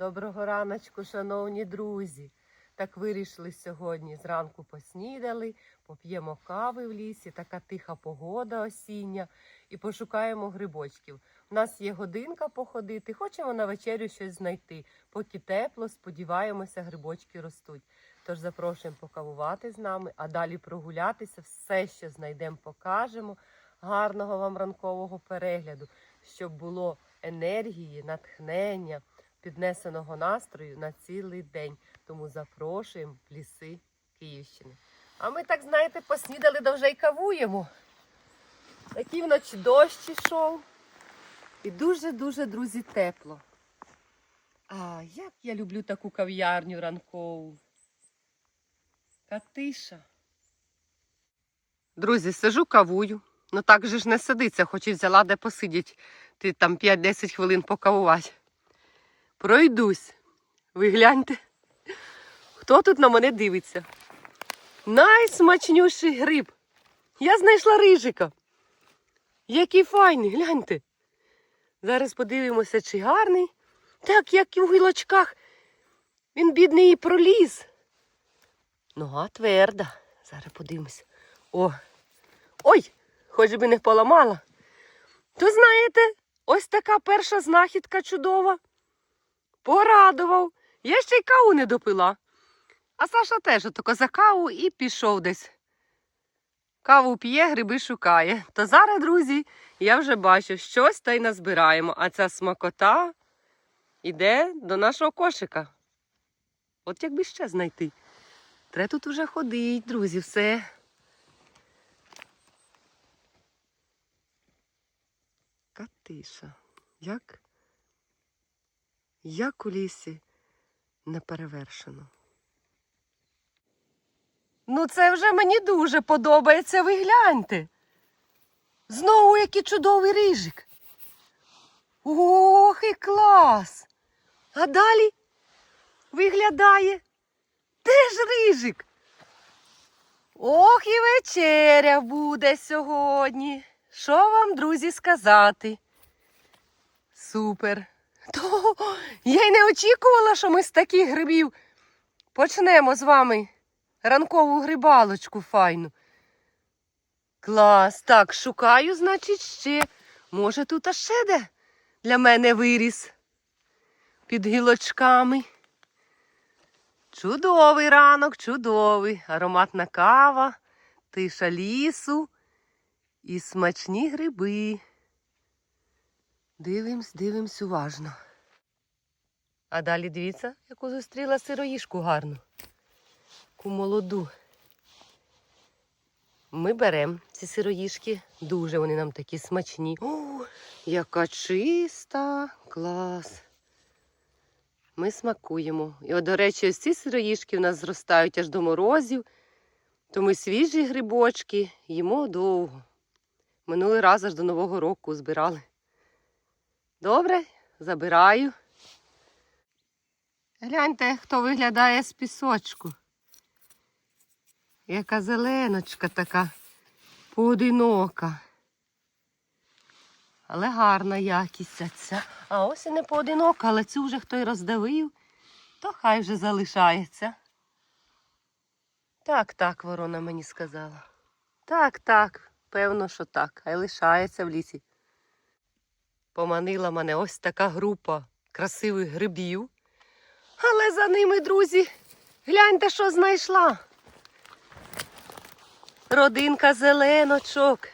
Доброго раночку, шановні друзі. Так вирішили сьогодні. Зранку поснідали, поп'ємо кави в лісі, така тиха погода осіння, і пошукаємо грибочків. У нас є годинка походити, хочемо на вечерю щось знайти. Поки тепло, сподіваємося, грибочки ростуть. Тож запрошуємо покавувати з нами, а далі прогулятися, все, що знайдемо, покажемо. Гарного вам ранкового перегляду, щоб було енергії, натхнення, піднесеного настрою на цілий день. Тому запрошуємо в ліси Київщини. А ми, так знаєте, поснідали да вже й кавуємо. Такий вночі дощ ішов. І дуже-дуже, друзі, тепло. А як я люблю таку кав'ярню ранкову. Катиша. Друзі, сижу кавую. Ну так же ж не сидиться, хоч і взяла де посидіть. Ти там 5-10 хвилин покавувати. Пройдусь. Ви гляньте. Хто тут на мене дивиться? Найсмачніший гриб. Я знайшла рижика. Який файний, гляньте. Зараз подивимося, чи гарний. Так, як і в гілочках. Він бідний і проліз. Нога тверда. Зараз подивимося. О! Ой! Хоч би не поламала. То знаєте, ось така перша знахідка чудова. Порадував. Я ще й каву не допила. А Саша теж отако за каву і пішов десь. Каву п'є, гриби шукає. То зараз, друзі, я вже бачу, щось та й назбираємо. А ця смакота йде до нашого кошика. От якби ще знайти. Треба тут вже ходить, друзі, все. Катиша. Як? Як у лісі не перевершено. Ну, це вже мені дуже подобається, ви гляньте. Знову який чудовий рижик. Ох, і клас! А далі виглядає теж рижик. Ох, і вечеря буде сьогодні. Що вам, друзі, сказати? Супер. То я й не очікувала, що ми з таких грибів почнемо з вами ранкову грибалочку файну. Клас, так, шукаю, значить, ще. Може, тут а ще де для мене виріс під гілочками. Чудовий ранок, чудовий. Ароматна кава, тиша лісу і смачні гриби. Дивимось, дивимось уважно. А далі дивіться, яку зустріла сироїшку гарну. Таку молоду. Ми беремо ці сироїшки, дуже вони нам такі смачні. О, яка чиста, клас. Ми смакуємо. І, от, до речі, ось ці сироїшки в нас зростають аж до морозів, то ми свіжі грибочки їмо довго. Минулий раз аж до Нового року збирали. Добре, забираю. Гляньте, хто виглядає з пісочку. Яка зеленочка така поодинока. Але гарна якість ця. А ось і не поодинока, але цю вже хто й роздавив, то хай вже залишається. Так, так, ворона мені сказала. Так, так, певно, що так. Хай лишається в лісі. Поманила мене ось така група красивих грибів. Але за ними, друзі, гляньте, що знайшла. Родинка зеленочок.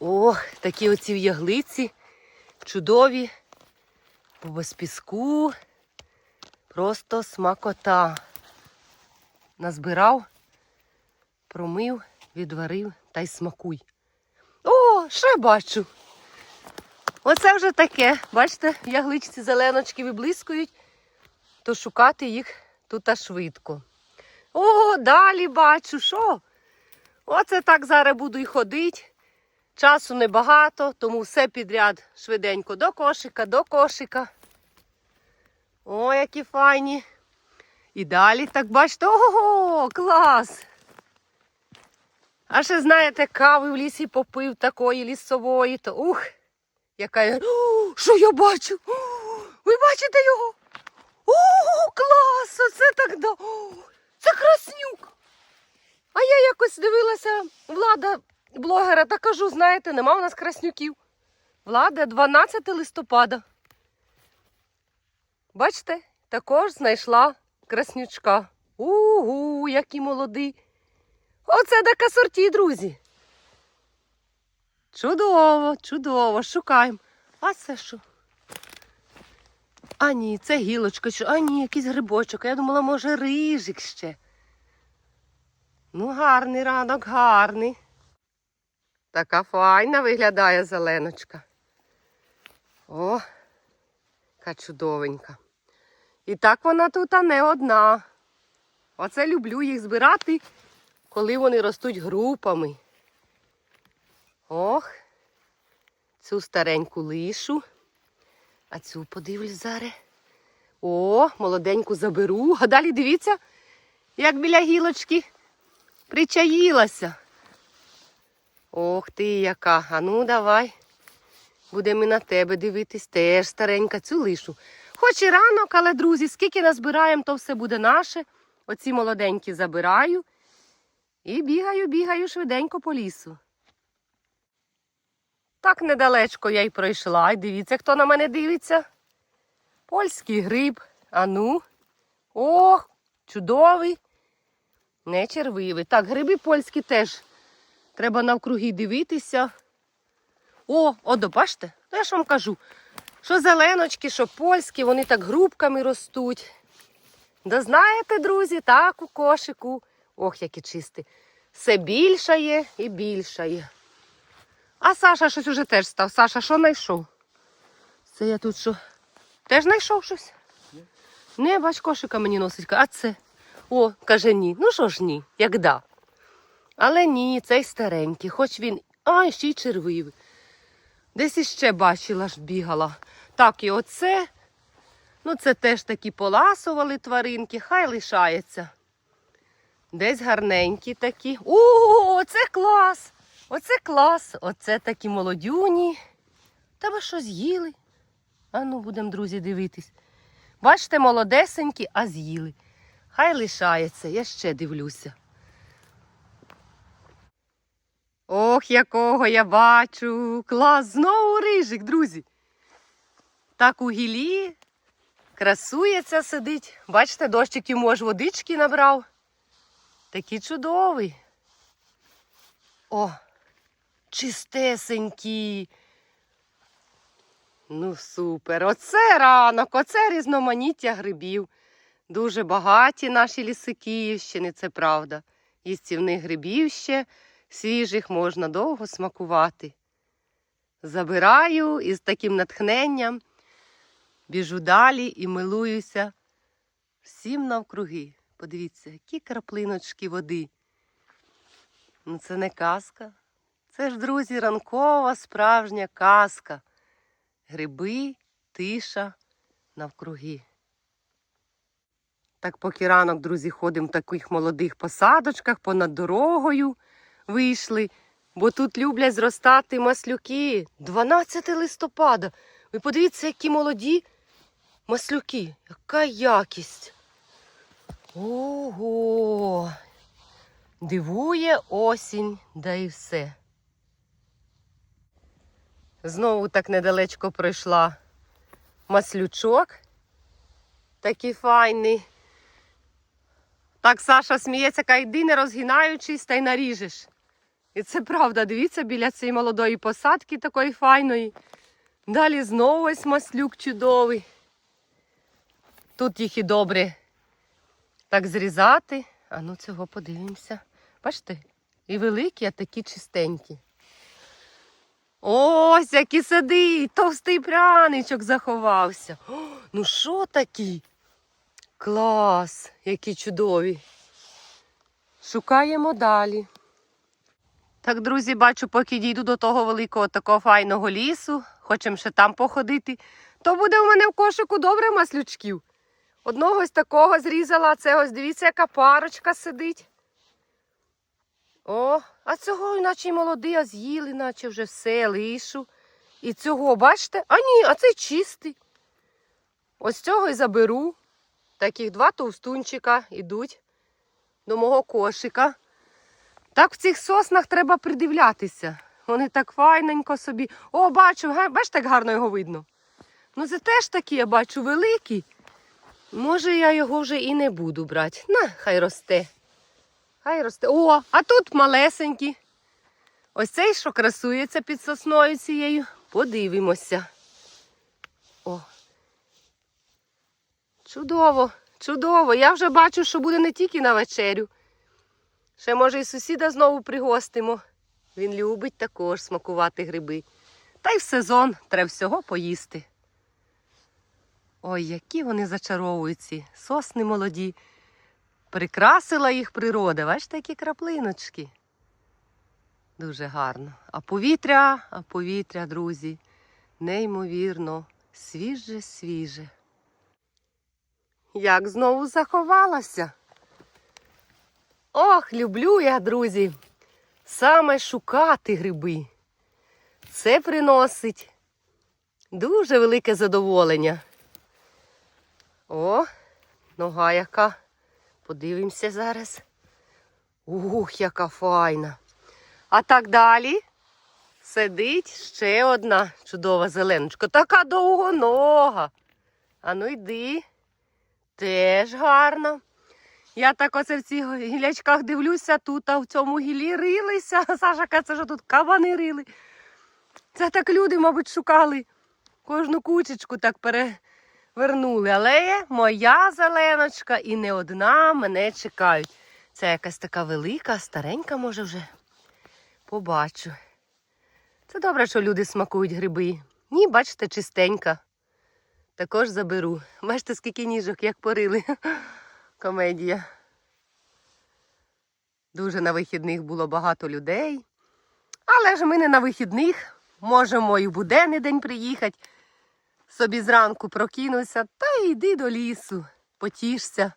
Ох, такі оці яглиці чудові, без піску. Просто смакота. Назбирав, промив, відварив та й смакуй. О, ще бачу. Оце вже таке. Бачите, ягличці зеленочки виблискують, то шукати їх тут аж швидко. О, далі бачу, що? Оце так зараз буду і ходити. Часу небагато, тому все підряд швиденько до кошика, до кошика. О, які файні. І далі так бачите, ого, клас! А ще, знаєте, кави в лісі попив такої лісової, то ух, яка я. Що я бачу? О, Ви бачите його? О, клас! Оце так да. О, це краснюк. А я якось дивилася, влада блогера, та кажу, знаєте, нема у нас краснюків. Влада 12 листопада. Бачите, також знайшла краснючка. Угу, який молодий. Оце така сорті, друзі. Чудово, чудово, шукаємо. А це що? А ні, це гілочка, а ні, якийсь грибочок. Я думала, може, рижик ще. Ну, гарний ранок, гарний. Така файна виглядає зеленочка. О, яка чудовенька. І так вона тут а не одна. Оце люблю їх збирати, коли вони ростуть групами. Ох, цю стареньку лишу. А цю подивлюсь зараз. О, молоденьку заберу. А далі дивіться, як біля гілочки причаїлася. Ох ти яка. А ну давай. Будемо і на тебе дивитись. Теж старенька цю лишу. Хоч і ранок, але, друзі, скільки назбираємо, то все буде наше. Оці молоденькі забираю. І бігаю, бігаю швиденько по лісу. Так недалечко я й пройшла. І дивіться, хто на мене дивиться. Польський гриб. Ану. Ох, чудовий. Не червивий. Так, гриби польські теж. Треба навкруги дивитися. О, от бачите, то я ж вам кажу, що зеленочки, що польські, вони так грубками ростуть. Да знаєте, друзі, так у кошику. Ох, які чисті. Все більшає і більшає. А Саша щось уже теж став. Саша, що знайшов? Це я тут що? Теж знайшов щось? Не, бач, кошика мені носить. А це? О, каже ні. Ну що ж ні, як да. Але ні, цей старенький, хоч він. А, ще й червивий. Десь іще бачила ж бігала. Так, і оце. Ну, це теж такі поласували тваринки, хай лишається. Десь гарненькі такі. О, оце клас! Оце клас! Оце такі молодюні. Та ви що з'їли? А ну, будемо, друзі, дивитись. Бачите, молодесенькі, а з'їли. Хай лишається, я ще дивлюся. Ох, якого я бачу. Клас, знову рижик, друзі. Так у гілі красується сидить. Бачите, дощик йому аж водички набрав. Такий чудовий. О, чистесенький. Ну, супер. Оце ранок, оце різноманіття грибів. Дуже багаті наші ліси Київщини, це правда. Їстівних грибів ще свіжих можна довго смакувати. Забираю і з таким натхненням біжу далі і милуюся всім навкруги. Подивіться, які краплиночки води. Ну, це не казка. Це ж, друзі, ранкова справжня казка. Гриби, тиша навкруги. Так поки ранок, друзі, ходимо в таких молодих посадочках, понад дорогою вийшли, бо тут люблять зростати маслюки. 12 листопада. Ви подивіться, які молоді маслюки. Яка якість. Ого. Дивує осінь, да і все. Знову так недалечко пройшла маслючок. Такий файний. Так Саша сміється, каже, йди не розгинаючись та й наріжеш. І це правда, дивіться, біля цієї молодої посадки такої файної. Далі знову ось маслюк чудовий. Тут їх і добре так зрізати. А ну цього подивимося. Бачите? І великі, а такі чистенькі. Ось який сидить, товстий пряничок заховався. О, ну що такі? Клас, які чудові. Шукаємо далі. Так, друзі, бачу, поки дійду до того великого такого файного лісу, хочемо ще там походити, то буде у мене в кошику добре маслючків. Одного ось такого зрізала, це ось дивіться, яка парочка сидить. О, а цього наче й молодий, а з'їли, наче вже все, лишу. І цього, бачите? А ні, а це чистий. Ось цього і заберу. Таких два товстунчика йдуть до мого кошика. Так в цих соснах треба придивлятися. Вони так файненько собі. О, бачу, бачиш, так гарно його видно. Ну, це теж такий, я бачу, великий. Може, я його вже і не буду брати. На, хай росте. Хай росте. О, а тут малесенький. Ось цей, що красується під сосною цією. Подивимося. О. Чудово, чудово. Я вже бачу, що буде не тільки на вечерю. Ще, може, і сусіда знову пригостимо. Він любить також смакувати гриби. Та й в сезон треба всього поїсти. Ой, які вони зачаровують ці сосни молоді. Прикрасила їх природа. Бачите, які краплиночки. Дуже гарно. А повітря, а повітря, друзі, неймовірно, свіже, свіже. Як знову заховалася. Ох, люблю я, друзі, саме шукати гриби. Це приносить дуже велике задоволення. О, нога яка. Подивимося зараз. Ух, яка файна. А так далі сидить ще одна чудова зеленочка. Така довгонога. А ну йди. Теж гарна. Я так оце в цих гілячках дивлюся, тут а в цьому гілі рилися. Саша каже, це що тут кабани рили. Це так люди, мабуть, шукали. Кожну кучечку так перевернули. Але моя зеленочка і не одна мене чекають. Це якась така велика, старенька, може вже. Побачу. Це добре, що люди смакують гриби. Ні, бачите, чистенька. Також заберу. Бачите, скільки ніжок, як порили. Комедія. Дуже на вихідних було багато людей. Але ж ми не на вихідних. Можемо і в буденний день приїхати. Собі зранку прокинувся та йди до лісу, потішся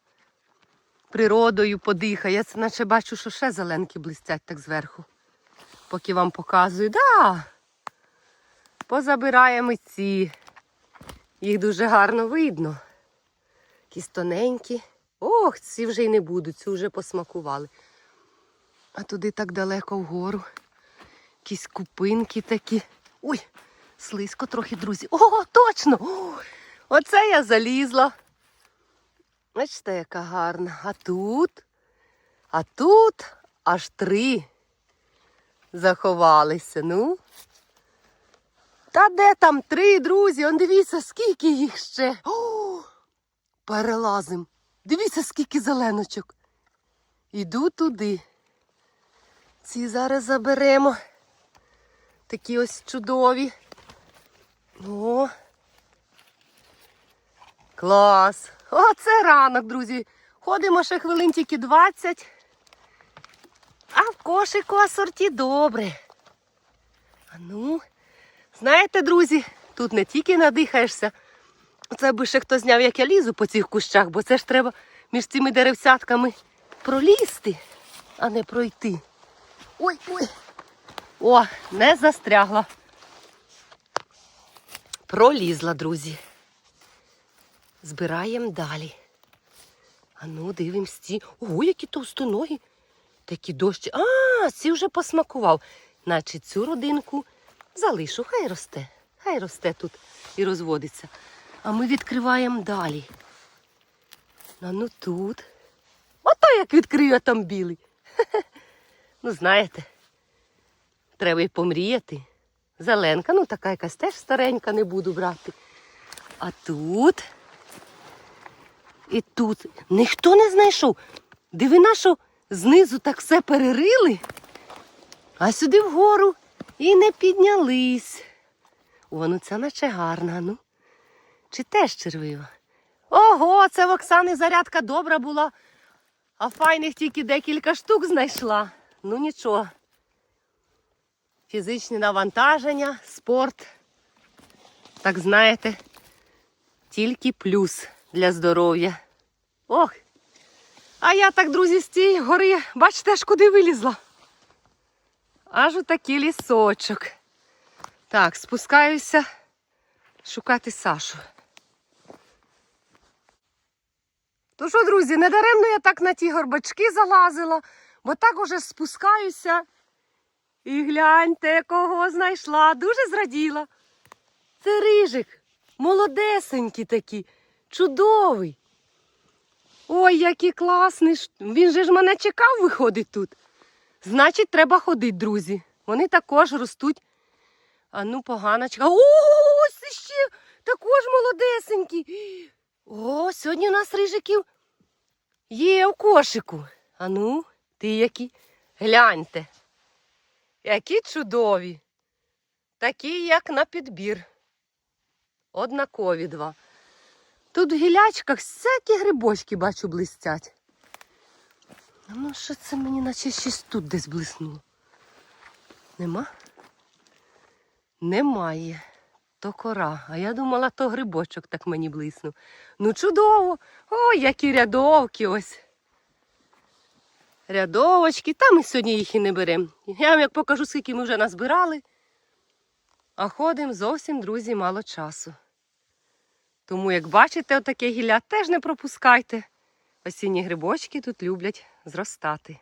природою, подихай. Я це наче бачу, що ще зеленки блистять так зверху. Поки вам показую. Да. Позабираємо ці. Їх дуже гарно видно. Якісь тоненькі. Ох, ці вже й не будуть, ці вже посмакували. А туди так далеко вгору. Якісь купинки такі. Ой, слизько трохи, друзі. О, точно! Оце я залізла. Бачите, яка гарна. А тут, а тут аж три заховалися. Ну. Та де там три, друзі? Он дивіться, скільки їх ще. О, перелазим. Дивіться, скільки зеленочок. Іду туди. Ці зараз заберемо. Такі ось чудові. О. Клас. О, це ранок, друзі. Ходимо ще хвилин тільки 20. А в кошику асорті добре. А ну, знаєте, друзі, тут не тільки надихаєшся. Це би ще хто зняв, як я лізу по цих кущах, бо це ж треба між цими деревцятками пролізти, а не пройти. Ой, ой. О, не застрягла. Пролізла, друзі. Збираємо далі. А ну, дивимось ці. Ого, які товстоногі. Такі дощі. А, ці вже посмакував. Наче цю родинку залишу, хай росте. Хай росте тут і розводиться. А ми відкриваємо далі. А ну тут. Ото як відкрию, а там білий. Ну, знаєте, треба й помріяти. Зеленка, ну така якась теж старенька, не буду брати. А тут. І тут ніхто не знайшов. Дивина, що знизу так все перерили, а сюди вгору і не піднялись. О, ну це наче гарна, ну. Чи теж червива? Ого, це в Оксани зарядка добра була, а файних тільки декілька штук знайшла. Ну нічого. Фізичні навантаження, спорт. Так знаєте, тільки плюс для здоров'я. Ох. А я так, друзі, з цієї гори, бачите, аж куди вилізла. Аж у такий лісочок. Так, спускаюся шукати Сашу. То що, друзі, недаремно я так на ті горбачки залазила, бо так уже спускаюся. І гляньте, кого знайшла. Дуже зраділа. Це рижик, молодесенький такий, чудовий. Ой, який класний. Він же ж мене чекав, виходить тут. Значить, треба ходити, друзі. Вони також ростуть. А ну, поганочка. О, ось ще також молодесенький. О, сьогодні у нас рижиків є в кошику. А ну, ти які? Гляньте. Які чудові. Такі, як на підбір. Однакові два. Тут в гілячках всякі грибочки, бачу, блистять. Ну, що це мені наче щось тут десь блиснуло? Нема? Немає. То кора. А я думала, то грибочок так мені блиснув. Ну, чудово! Ой, які рядовки ось. Рядовочки, та ми сьогодні їх і не беремо. Я вам як покажу, скільки ми вже назбирали. А ходимо зовсім, друзі, мало часу. Тому, як бачите, отаке гілля теж не пропускайте. Осінні грибочки тут люблять зростати.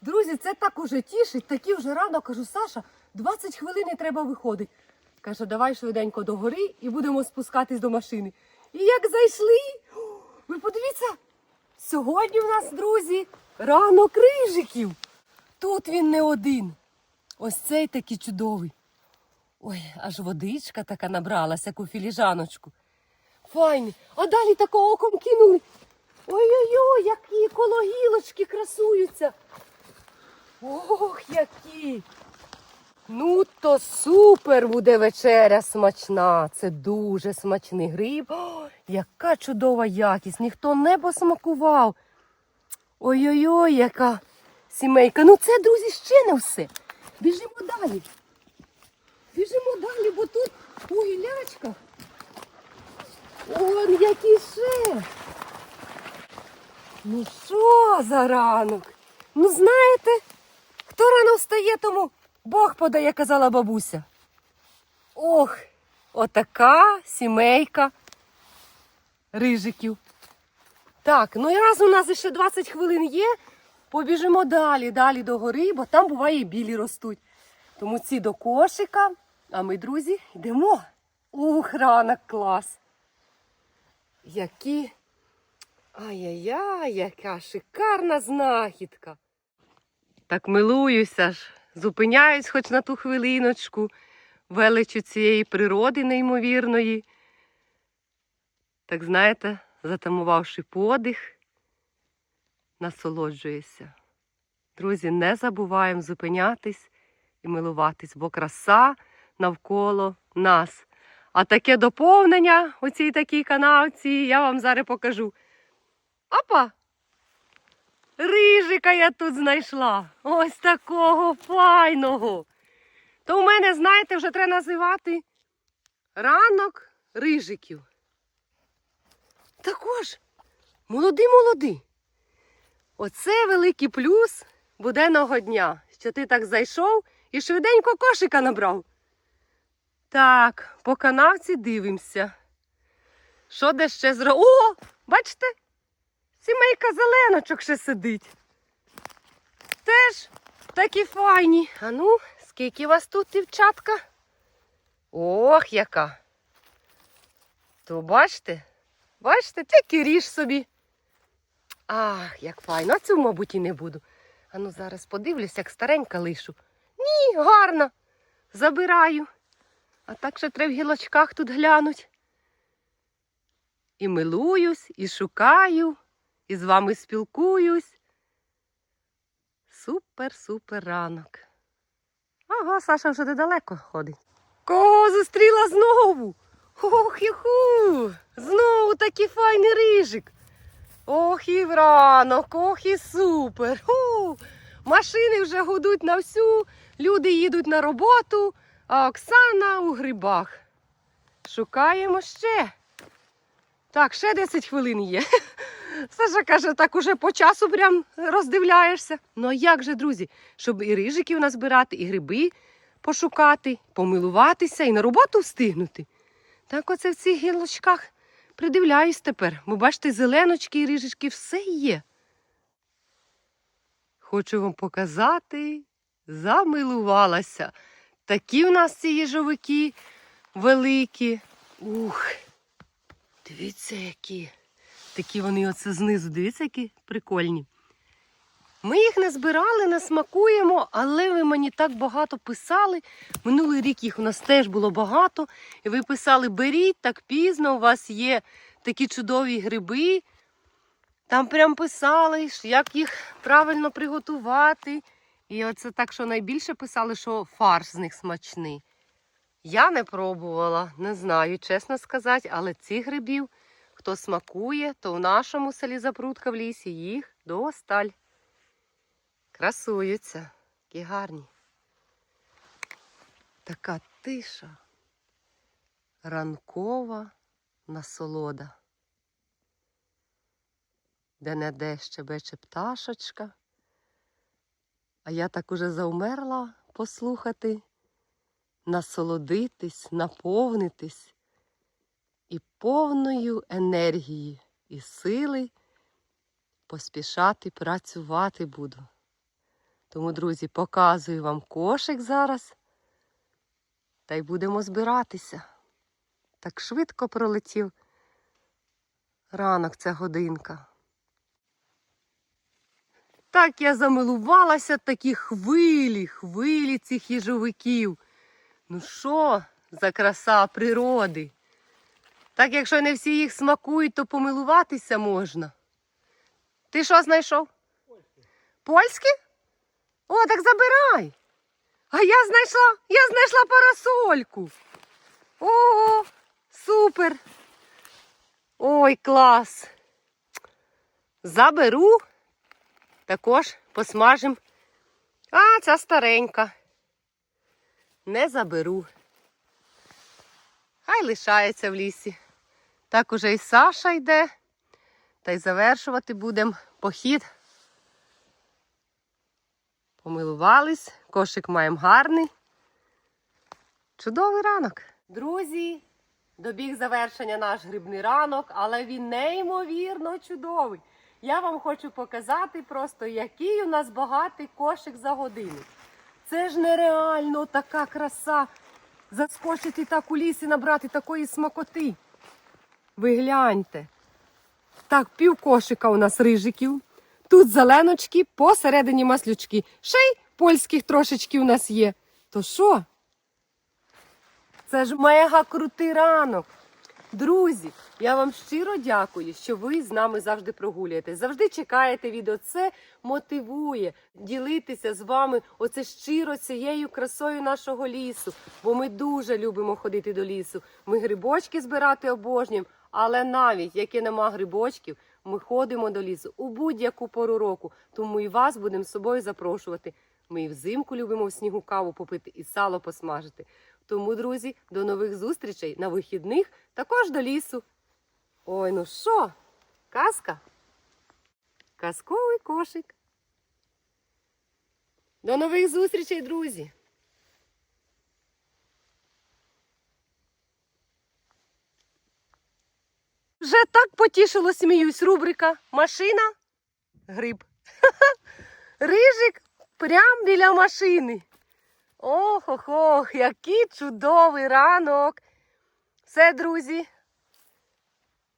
Друзі, це так уже тішить, такі вже рано, кажу, Саша, 20 хвилин і треба виходить. Каже, давай швиденько до гори і будемо спускатись до машини. І як зайшли, ви подивіться, сьогодні в нас, друзі, ранок рижиків. Тут він не один. Ось цей такий чудовий. Ой, аж водичка така набралася, як у філіжаночку. Файний. А далі тако оком кинули. Ой-ой-ой, які коло гілочки красуються. Ох, які. Ну, то супер буде вечеря смачна. Це дуже смачний гриб. О, яка чудова якість. Ніхто не посмакував. Ой-ой-ой, яка сімейка. Ну це, друзі, ще не все. Біжимо далі. Біжимо далі, бо тут у гілячках. Он які ще. Ну що за ранок? Ну знаєте, хто рано встає, тому Бог подає, казала бабуся. Ох, отака сімейка рижиків. Так, ну і раз у нас ще 20 хвилин є, побіжимо далі, далі до гори, бо там буває і білі ростуть. Тому ці до кошика, а ми, друзі, йдемо. Ух, ранок клас. Які. Ай-яй-яй, яка шикарна знахідка. Так милуюся ж, зупиняюсь хоч на ту хвилиночку, величу цієї природи неймовірної. Так знаєте, затамувавши подих, насолоджуюся. Друзі, не забуваємо зупинятись і милуватись, бо краса навколо нас. А таке доповнення у цій такій канавці я вам зараз покажу. Опа! Рижика я тут знайшла. Ось такого файного. То у мене, знаєте, вже треба називати ранок рижиків. Також молоді-молоді. Оце великий плюс буденного дня, що ти так зайшов і швиденько кошика набрав. Так, по канавці дивимося. Що де ще зро... О! Бачите? Сімейка зеленочок ще сидить. Теж такі файні. А ну, скільки вас тут, дівчатка? Ох, яка. То бачите? Бачите, тільки ріж собі. Ах, як файно. А цю, мабуть, і не буду. А ну зараз подивлюсь, як старенька лишу. Ні, гарно. Забираю. А так ще треба в гілочках тут глянуть. І милуюсь, і шукаю, і з вами спілкуюсь. Супер-супер ранок. Ага, Саша вже недалеко ходить. Кого зустріла знову? Ох, юху! Знову такий файний рижик. Ох і вранок, ох і супер. Ху! Машини вже гудуть на всю, люди їдуть на роботу, а Оксана у грибах. Шукаємо ще. Так, ще 10 хвилин є. Саша каже, так уже по часу прям роздивляєшся. Ну а як же, друзі, щоб і рижиків назбирати, і гриби пошукати, помилуватися і на роботу встигнути. Так оце в цих гілочках придивляюсь тепер, бо бачите, зеленочки і рижечки все є. Хочу вам показати, замилувалася. Такі в нас ці їжовики великі. Ух, дивіться, які. Такі вони оце знизу, дивіться, які прикольні. Ми їх не збирали, не смакуємо, але ви мені так багато писали. Минулий рік їх у нас теж було багато. І ви писали, беріть так пізно, у вас є такі чудові гриби. Там прям писали, як їх правильно приготувати. І оце так, що найбільше писали, що фарш з них смачний. Я не пробувала, не знаю, чесно сказати, але цих грибів, хто смакує, то в нашому селі Запрудка в лісі їх досталь. Красуються, які гарні. Така тиша, ранкова насолода, де не де щебече пташечка. А я так уже завмерла послухати, насолодитись, наповнитись і повною енергії і сили поспішати працювати буду. Тому, друзі, показую вам кошик зараз. Та й будемо збиратися. Так швидко пролетів ранок ця годинка. Так я замилувалася такі хвилі, хвилі цих їжовиків. Ну що за краса природи? Так, якщо не всі їх смакують, то помилуватися можна. Ти що знайшов? Польські? О, так. А я знайшла, я знайшла парасольку. О, супер. Ой, клас. Заберу. Також посмажем. А, ця старенька. Не заберу. Хай лишається в лісі. Так уже і Саша йде. Та й завершувати будемо похід. Помилувались, кошик маємо гарний. Чудовий ранок. Друзі, добіг завершення наш грибний ранок, але він неймовірно чудовий. Я вам хочу показати просто, який у нас багатий кошик за годину. Це ж нереально така краса. Заскочити так у лісі, набрати такої смакоти. Ви гляньте. Так, пів кошика у нас рижиків. Тут зеленочки, посередині маслючки. Ще й польських трошечки у нас є. То що? Це ж мега крутий ранок. Друзі, я вам щиро дякую, що ви з нами завжди прогулюєте. Завжди чекаєте відео. Це мотивує ділитися з вами оце щиро цією красою нашого лісу. Бо ми дуже любимо ходити до лісу. Ми грибочки збирати обожнюємо, але навіть яке нема грибочків, ми ходимо до лісу у будь-яку пору року. Тому і вас будемо з собою запрошувати. Ми і взимку любимо в снігу каву попити і сало посмажити. Тому, друзі, до нових зустрічей на вихідних, також до лісу. Ой, ну що? Казка? Казковий кошик. До нових зустрічей, друзі! Вже так потішило сміюсь. Рубрика Машина, гриб. Рижик прямо біля машини. Ох, ох, ох, який чудовий ранок. Все, друзі.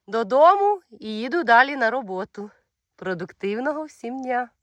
Додому і їду далі на роботу. Продуктивного всім дня!